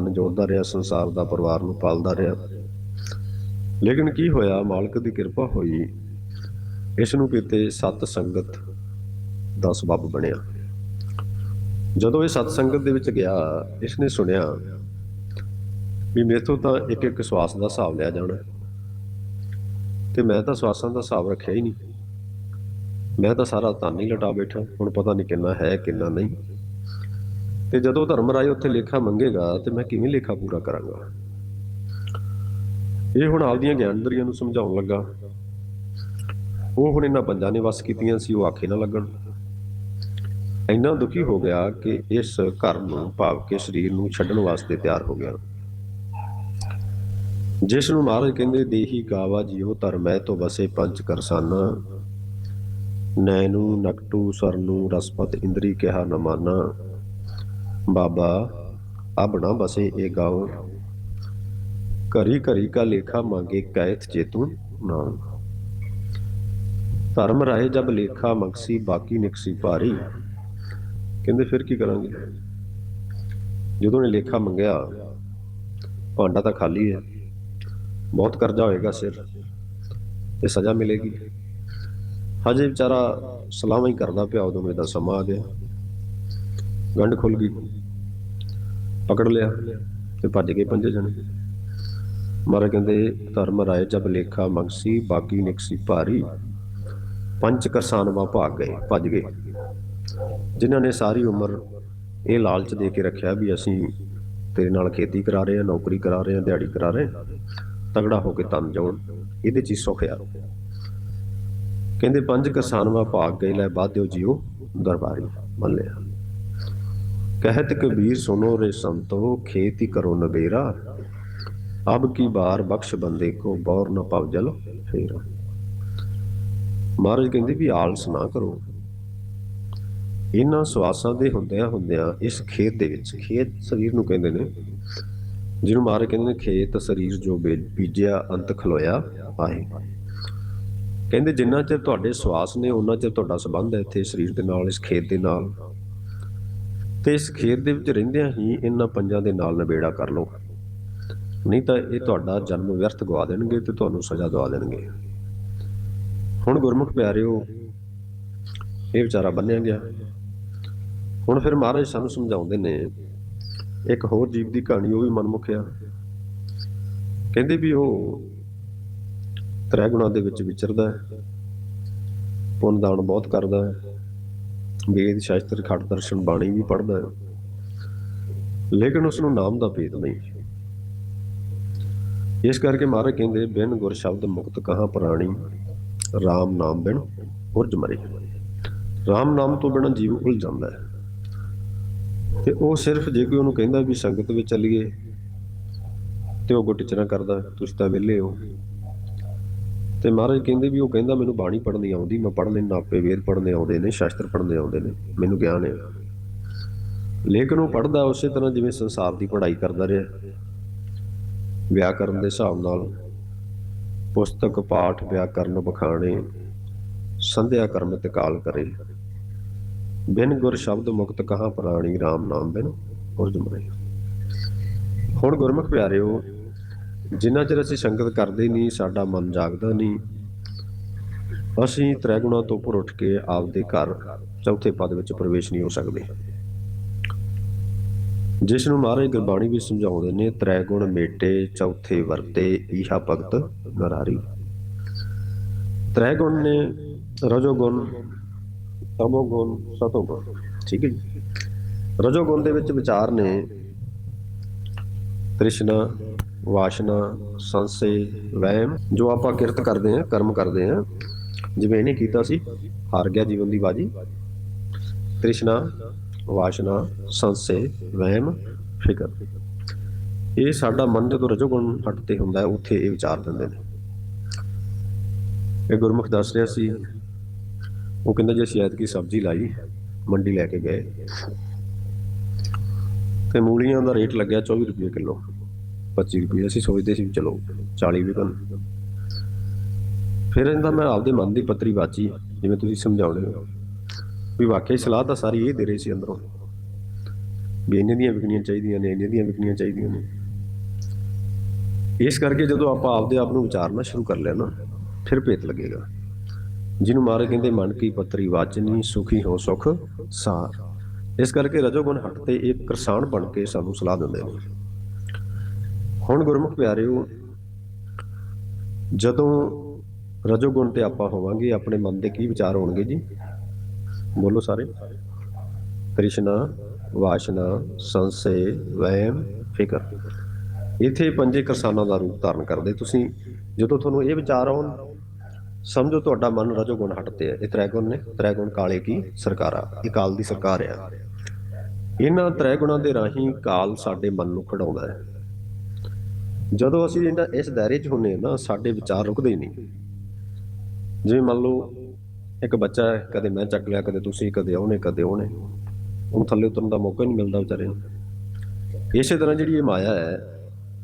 ਧਨ ਜੋੜਦਾ ਰਿਹਾ, ਸੰਸਾਰ ਦਾ ਪਰਿਵਾਰ ਨੂੰ ਪਾਲਦਾ ਰਿਹਾ। ਲੇਕਿਨ ਕੀ ਹੋਇਆ? ਮਾਲਕ ਦੀ ਕਿਰਪਾ ਹੋਈ। ਇਸ ਨੂੰ ਕਿਤੇ ਸਤ ਸੰਗਤ ਦਾ ਸਬਬ ਬਣਿਆ। ਜਦੋਂ ਇਹ ਸਤ ਸੰਗਤ ਦੇ ਵਿੱਚ ਗਿਆ, ਇਸ ਨੇ ਸੁਣਿਆ ਵੀ ਮੇਥੋਂ ਤਾਂ ਇੱਕ ਇੱਕ ਸਵਾਸ ਦਾ ਹਿਸਾਬ ਲਿਆ ਜਾਣਾ। ਤੇ ਮੈਂ ਤਾਂ ਸਵਾਸਾਂ ਦਾ ਹਿਸਾਬ ਰੱਖਿਆ ਹੀ ਨਹੀਂ। ਮੈਂ ਤਾਂ ਸਾਰਾ ਧਨ ਹੀ ਲਟਾ ਬੈਠਾ। ਹੁਣ ਪਤਾ ਨਹੀਂ ਕਿੰਨਾ ਹੈ, ਕਿੰਨਾ ਨਹੀਂ। ਤੇ ਜਦੋਂ ਧਰਮਰਾਜ ਉੱਥੇ ਲੇਖਾ ਮੰਗੇਗਾ ਤੇ ਮੈਂ ਕਿਵੇਂ ਲੇਖਾ ਪੂਰਾ ਕਰਾਂਗਾ? ਇਹ ਹੁਣ ਆਪਦੀਆਂ ਗਿਆਨਦਰੀਆਂ ਨੂੰ ਸਮਝਾਉਣ ਲੱਗਾ। ਉਹ ਹੁਣ ਇਹਨਾਂ ਪੰਜਾਂ ਨੇ ਵਸ ਕੀਤੀਆਂ ਸੀ, ਉਹ ਆਖੇ ਨਾ ਲੱਗਣ। ਇੰਨਾ ਦੁਖੀ ਹੋ ਗਿਆ ਕਿ ਇਸ ਘਰ ਨੂੰ ਭਾਵ ਕੇ ਸਰੀਰ ਨੂੰ ਛੱਡਣ ਵਾਸਤੇ ਤਿਆਰ ਹੋ ਗਿਆ। ਜਿਸ ਨੂੰ ਮਹਾਰਾਜ ਕਹਿੰਦੇ, ਦੇਹੀ ਗਾਵਾ ਜਿਉ ਧਰਮੈ ਤੋਂ ਵਸੇ ਪੰਜ ਕਰਸਾਨਾ ਨੈਨੂ ਨਕਟੂ, ਸਰਨੂ, ਰਸਪਤ, ਇੰਦਰੀ ਕਿਹਾ ਨਮਾਨਾ ਬਾਬਾ ਅਬਣਾ ਬਸੇ ਇਹ ਗਾਉ। ਘਰੀ ਘਰੀ ਕਾ ਲੇਖਾ ਮੰਗੇ ਕੈਤ ਚੇਤੂ ਨਾ ਧਰਮ ਰਾਏ ਜਬ ਲੇਖਾ ਮਕਸੀ ਬਾਕੀ ਨਿਕਸੀ ਭਾਰੀ। ਕਹਿੰਦੇ ਫਿਰ ਕੀ ਕਰਾਂਗੇ? ਜਦੋਂ ਨੇ ਲੇਖਾ ਮੰਗਿਆ, ਭਾਂਡਾ ਤਾਂ ਖਾਲੀ ਹੈ। ਬਹੁਤ ਕਰਜ਼ਾ ਹੋਏਗਾ ਸਿਰ। ਤੇ ਸਜ਼ਾ ਮਿਲੇਗੀ। ਹਜੇ ਵਿਚਾਰਾ ਸਲਾਮਾਂ ਹੀ ਕਰਦਾ ਪਿਆ, ਉਦੋਂ ਮੇਰਾ ਸਮਾਂ ਆ ਗਿਆ। ਗੰਢ ਖੁੱਲ ਗਈ। ਪਕੜ ਲਿਆ ਤੇ ਭੱਜ ਗਏ ਪੰਜੇ ਜਣੇ। ਮਹਾਰਾਜ ਕਹਿੰਦੇ, ਧਰਮ ਰਾਏ ਜਬ ਲੇਖਾ, ਮੰਗਸੀ ਬਾਕੀ ਨਿਕਸੀ, ਭਾਰੀ। ਪੰਜ ਕਰਸਾਨਵਾ ਭਾਗ ਗਏ, ਭੱਜ ਗਏ। ਜਿਨ੍ਹਾਂ ਨੇ ਸਾਰੀ ਉਮਰ ਇਹ ਲਾਲਚ ਦੇ ਕੇ ਰੱਖਿਆ ਵੀ ਅਸੀਂ ਤੇਰੇ ਨਾਲ ਖੇਤੀ ਕਰਾ ਰਹੇ ਹਾਂ, ਨੌਕਰੀ ਕਰਾ ਰਹੇ ਹਾਂ, ਦਿਹਾੜੀ ਕਰਾ ਰਹੇ ਹਾਂ, ਤਗੜਾ ਹੋ ਕੇ ਤਨ ਜੋੜ ਇਹਦੇ ਚ ਹੀ ਸੁੱਖ ਆ। ਕਹਿੰਦੇ, ਪੰਜ ਕਿਸਾਨਵਾ ਭਾਗ ਗਏ, ਲੈ ਬਾਧਿਓ ਜੀਓ ਦਰਬਾਰੀ, ਮੰਨ ਲਿਆ। ਕਹਿਤ ਕਬੀਰ ਸੁਨੋ ਰੇ ਸੰਤੋ, ਖੇਤੀ ਕਰੋ ਨਬੇਰਾ ਅਬ ਕੀ ਬਾਰ ਬਖਸ਼ ਬੰਦੇ ਕੋ, ਬੌਰ ਨ ਪਵ ਜਲ ਫੇਰ। ਮਹਾਰਾਜ ਕਹਿੰਦੇ ਵੀ ਆਲਸ ਨਾ ਕਰੋ। ਇਹਨਾਂ ਸਵਾਸਾਂ ਦੇ ਹੁੰਦਿਆਂ ਹੁੰਦਿਆਂ ਇਸ ਖੇਤ ਦੇ ਵਿੱਚ, ਖੇਤ ਸਰੀਰ ਨੂੰ ਕਹਿੰਦੇ ਨੇ, ਜਿਹਨੂੰ ਮਹਾਰਾਜ ਕਹਿੰਦੇ ਨੇ ਖੇਤ ਸਰੀਰ ਜੋ ਬੀ- ਬੀਜਿਆ, ਅੰਤ ਖਲੋਇਆ ਆਏ। ਕਹਿੰਦੇ ਜਿੰਨਾ ਚਿਰ ਤੁਹਾਡੇ ਸਵਾਸ ਨੇ ਉਹਨਾਂ ਚਿਰ ਤੁਹਾਡਾ ਸੰਬੰਧ ਹੈ ਇੱਥੇ ਸਰੀਰ ਦੇ ਨਾਲ, ਇਸ ਖੇਤ ਦੇ ਨਾਲ। ਤੇ ਇਸ ਖੇਤ ਦੇ ਵਿੱਚ ਰਹਿੰਦਿਆਂ ਹੀ ਇਹਨਾਂ ਪੰਜਾਂ ਦੇ ਨਾਲ ਨਿਬੇੜਾ ਕਰ ਲਓ। ਨਹੀਂ ਤਾਂ ਇਹ ਤੁਹਾਡਾ ਜਨਮ ਵਿਅਰਥ ਗਵਾ ਦੇਣਗੇ ਤੇ ਤੁਹਾਨੂੰ ਸਜ਼ਾ ਦਵਾ ਦੇਣਗੇ। ਹੁਣ ਗੁਰਮੁਖ ਪਿਆਰਿਓ, ਇਹ ਵਿਚਾਰਾ ਬੰਨਿਆ ਗਿਆ। ਹੁਣ ਫਿਰ ਮਹਾਰਾਜ ਸਾਨੂੰ ਸਮਝਾਉਂਦੇ ਨੇ, ਇੱਕ ਹੋਰ ਜੀਵ ਦੀ ਕਹਾਣੀ, ਉਹ ਵੀ ਮਨਮੁਖਿਆ ਕਹਿੰਦੇ ਵੀ ਉਹ ਤ੍ਰੈ ਗੁਣਾਂ ਦੇ ਵਿੱਚ ਵਿਚਰਦਾ ਹੈ, ਪੁੰਨ ਦਾਨ ਬਹੁਤ ਕਰਦਾ ਹੈ। ਵੇਦ ਸ਼ਾਸਤਰ ਖੜ ਦਰਸ਼ਨ ਬਾਣੀ ਵੀ ਪੜ੍ਹਦਾ ਹੈ। ਲੇਕਿਨ ਉਸ ਨੂੰ ਨਾਮ ਦਾ ਭੇਦ ਨਹੀਂ। ਇਸ ਕਰਕੇ ਮਹਾਰਾਜ ਕਹਿੰਦੇ, ਬਿਨ ਗੁਰ ਸ਼ਬਦ ਮੁਕਤ ਕਹਾ ਪ੍ਰਾਣੀ? RAM ਨਾਮ ਬਿਨ ਉਰਜ ਮਰੇ। RAM ਨਾਮ ਤੋਂ ਬਿਨਾਂ ਜੀਵ ਉਲ ਜਾਂਦਾ ਹੈ। ਤੇ ਉਹ ਸਿਰਫ ਜੇ ਕੋਈ ਉਹਨੂੰ ਕਹਿੰਦਾ ਵੀ ਸੰਗਤ ਵਿੱਚ ਚੱਲੀਏ ਤੇ ਉਹ ਗੁੱਟਚਣਾ ਕਰਦਾ, ਤੁਸੀਂ ਤਾਂ ਵਿਹਲੇ ਹੋ। ਤੇ ਮਹਾਰਾਜ ਕਹਿੰਦੇ ਵੀ ਉਹ ਕਹਿੰਦਾ ਮੈਨੂੰ ਬਾਣੀ ਪੜ੍ਹਨੀ ਆਉਂਦੀ, ਮੈਂ ਪੜ੍ਹ ਲੈਣਾ ਆਪੇ ਵੇਦ ਪੜ੍ਹਨੇ ਆਉਂਦੇ ਨੇ, ਸ਼ਾਸਤਰ ਪੜ੍ਹਨੇ ਆਉਂਦੇ ਨੇ, ਮੈਨੂੰ ਗਿਆਨ ਹੈ। ਲੇਕਿਨ ਉਹ ਪੜ੍ਹਦਾ ਉਸੇ ਤਰ੍ਹਾਂ ਜਿਵੇਂ ਸੰਸਾਰ ਦੀ ਪੜ੍ਹਾਈ ਕਰਦਾ ਰਿਹਾ। ਵਿਆਕਰਨ ਦੇ ਹਿਸਾਬ ਨਾਲ ਪੁਸਤਕ, ਪਾਠ ਵਿਆਕਰਨ ਬਖਾਣੇ ਸੰਧਿਆ ਕਰਮ ਤੇ ਕਾਲ ਕਰੇ। ਬਿਨ ਗੁਰ ਸ਼ਬਦ ਮੁਕਤ ਕਹਾ ਪ੍ਰਾਣੀ RAM ਨਾਮ ਬਿਨ ਉਰਜ ਮਰੇ। ਹੁਣ ਗੁਰਮੁਖ ਪਿਆਰਿਓ ਜਿੰਨਾ ਚਿਰ ਅਸੀਂ ਸੰਗਤ ਕਰਦੇ ਨਹੀਂ, ਸਾਡਾ ਮਨ ਜਾਗਦਾ ਨਹੀਂ। ਅਸੀਂ ਤ੍ਰੈਗੁਣਾ ਤੋਂ ਉੱਪਰ ਉੱਠ ਕੇ ਆਪਦੇ ਘਰ ਚੌਥੇ ਪਦ ਵਿੱਚ ਪ੍ਰਵੇਸ਼ ਨਹੀਂ ਹੋ ਸਕਦੇ। ਜਿਸ ਨੂੰ ਮਹਾਰਾਜ ਗੁਰਬਾਣੀ ਵੀ ਸਮਝਾਉਂਦੇ ਨੇ ਤ੍ਰੈ ਗੁਣ ਮੇਟੇ, ਚੌਥੇ ਵਰਤੇ, ਈਹਾ ਭਗਤ ਨਰਾਰੀ। ਤ੍ਰੈ ਗੁਣ ਨੇ ਰਜੋ ਗੁਣ ਤਮੋ ਗੁਣ ਸਤੋ ਗੁਣ ਠੀਕ ਹੈ ਜੀ। ਰਜੋ ਗੁਣ ਦੇ ਵਿੱਚ ਵਿਚਾਰ ਨੇ ਤ੍ਰਿਸ਼ਨਾ ਵਾਸ਼ਨਾ, ਸੰਸੇ, ਵਹਿਮ, ਜੋ ਆਪਾਂ ਕਿਰਤ ਕਰਦੇ ਆ ਕਰਮ ਕਰਦੇ ਆ ਜਿਵੇਂ ਇਹਨੇ ਕੀਤਾ ਸੀ, ਹਾਰ ਗਿਆ ਜੀਵਨ ਦੀ ਬਾਜੀ। ਤ੍ਰਿਸ਼ਨਾ, ਵਾਸ਼ਨਾ, ਸੰਸੇ, ਵਹਿਮ, ਫਿਕਰ। ਇਹ ਸਾਡਾ ਮਨ ਜਦੋਂ ਰਜੋਗੁਣ ਹਟ ਤੇ ਹੁੰਦਾ ਹੈ, ਉੱਥੇ ਇਹ ਵਿਚਾਰ ਦਿੰਦੇ ਨੇ। ਇਹ ਗੁਰਮੁਖ ਦੱਸ ਰਿਹਾ ਸੀ, ਉਹ ਕਹਿੰਦਾ ਜੇ ਸ਼ਾਇਦ ਕੀ ਸਬਜ਼ੀ ਲਾਈ, ਮੰਡੀ ਲੈ ਕੇ ਗਏ। ਤੇ ਮੂਲੀਆਂ ਦਾ ਰੇਟ ਲੱਗਿਆ 24 ਰੁਪਏ ਕਿਲੋ। 25 ਰੁਪਏ ਅਸੀਂ ਸੋਚਦੇ ਸੀ ਵੀ ਚਲੋ 40 ਵੀ ਬਣ ਫਿਰ ਇਹਦਾ ਮੈਂ ਆਪਦੇ ਮਨ ਦੀ ਪੱਤਰੀ ਬਾਚੀ, ਜਿਵੇਂ ਤੁਸੀਂ ਸਮਝਾਉਣੇ ਹੋ। ਵੀ ਵਾਕਈ ਸਲਾਹ ਤਾਂ ਸਾਰੀ ਇਹ ਦੇ ਰਹੀ ਸੀ ਅੰਦਰੋਂ ਵੀ ਇੰਨੇ ਦੀਆਂ ਵਿਕਣੀਆਂ ਚਾਹੀਦੀਆਂ ਨੇ, ਇੰਨੇ ਦੀਆਂ ਵਿਕਣੀਆਂ ਚਾਹੀਦੀਆਂ ਨੇ। ਇਸ ਕਰਕੇ ਜਦੋਂ ਆਪਾਂ ਆਪਦੇ ਆਪ ਨੂੰ ਵਿਚਾਰਨਾ ਸ਼ੁਰੂ ਕਰ ਲਿਆ ਨਾ, ਫਿਰ ਭੇਤ ਲੱਗੇਗਾ। ਜਿਹਨੂੰ ਮਾਰੇ ਕਹਿੰਦੇ, ਮਨ ਕੀ ਪੱਤਰੀ ਵਾਚਨੀ, ਸੁਖੀ ਹੋ ਸੁਖ ਸਾਰ। ਇਸ ਕਰਕੇ ਰਜੋਗੁਣ ਹਟ ਤੇ ਇੱਕ ਕਿਸਾਨ ਬਣ ਕੇ ਸਾਨੂੰ ਸਲਾਹ ਦਿੰਦੇ ਨੇ। ਹੁਣ ਗੁਰਮੁਖ ਪਿਆਰਿਓ, ਜਦੋਂ ਰਜੋਗੁਣ ਤੇ ਆਪਾਂ ਹੋਵਾਂਗੇ, ਆਪਣੇ ਮਨ ਦੇ ਕੀ ਵਿਚਾਰ ਹੋਣਗੇ ਜੀ? ਬੋਲੋ ਸਾਰੇ। ਕ੍ਰਿਸ਼ਨਾ, ਵਾਸ਼ਨਾ, ਸੰਸੇ, ਵਹਿਮ, ਫਿਕਰ। ਇੱਥੇ ਪੰਜੇ ਕਿਰਸਾਨਾਂ ਦਾ ਰੂਪ ਧਾਰਨ ਕਰਦੇ। ਤੁਸੀਂ ਜਦੋਂ ਤੁਹਾਨੂੰ ਇਹ ਵਿਚਾਰ ਆਉਣ, ਸਮਝੋ ਤੁਹਾਡਾ ਮਨ ਰਜੋਗੁਣ ਹਟਦੇ ਹੈ। ਇਹ ਤ੍ਰੈਗੁਣ ਨੇ। ਤ੍ਰੈਗੁਣ ਕਾਲੇ ਕੀ? ਸਰਕਾਰਾ ਇਹ ਕਾਲ ਦੀ ਸਰਕਾਰ ਆ। ਇਹਨਾਂ ਤ੍ਰੈ ਗੁਣਾਂ ਦੇ ਰਾਹੀਂ ਕਾਲ ਸਾਡੇ ਮਨ ਨੂੰ ਖੜਾਉਂਦਾ ਹੈ। ਜਦੋਂ ਅਸੀਂ ਇਹਨਾਂ ਇਸ ਦਾਇਰੇ 'ਚ ਹੁੰਨੇ ਨਾ, ਸਾਡੇ ਵਿਚਾਰ ਰੁਕਦੇ ਹੀ ਨਹੀਂ। ਜਿਵੇਂ ਮੰਨ ਲਓ, ਇੱਕ ਬੱਚਾ ਹੈ, ਕਦੇ ਮੈਂ ਚੱਕ ਲਿਆ, ਕਦੇ ਤੁਸੀਂ, ਕਦੇ ਉਹਨੇ ਕਦੇ ਉਹਨੇ। ਉਹਨੂੰ ਥੱਲੇ ਉਤਰਨ ਦਾ ਮੌਕਾ ਹੀ ਨਹੀਂ ਮਿਲਦਾ ਵਿਚਾਰੇ ਨੂੰ। ਇਸੇ ਤਰ੍ਹਾਂ ਜਿਹੜੀ ਇਹ ਮਾਇਆ ਹੈ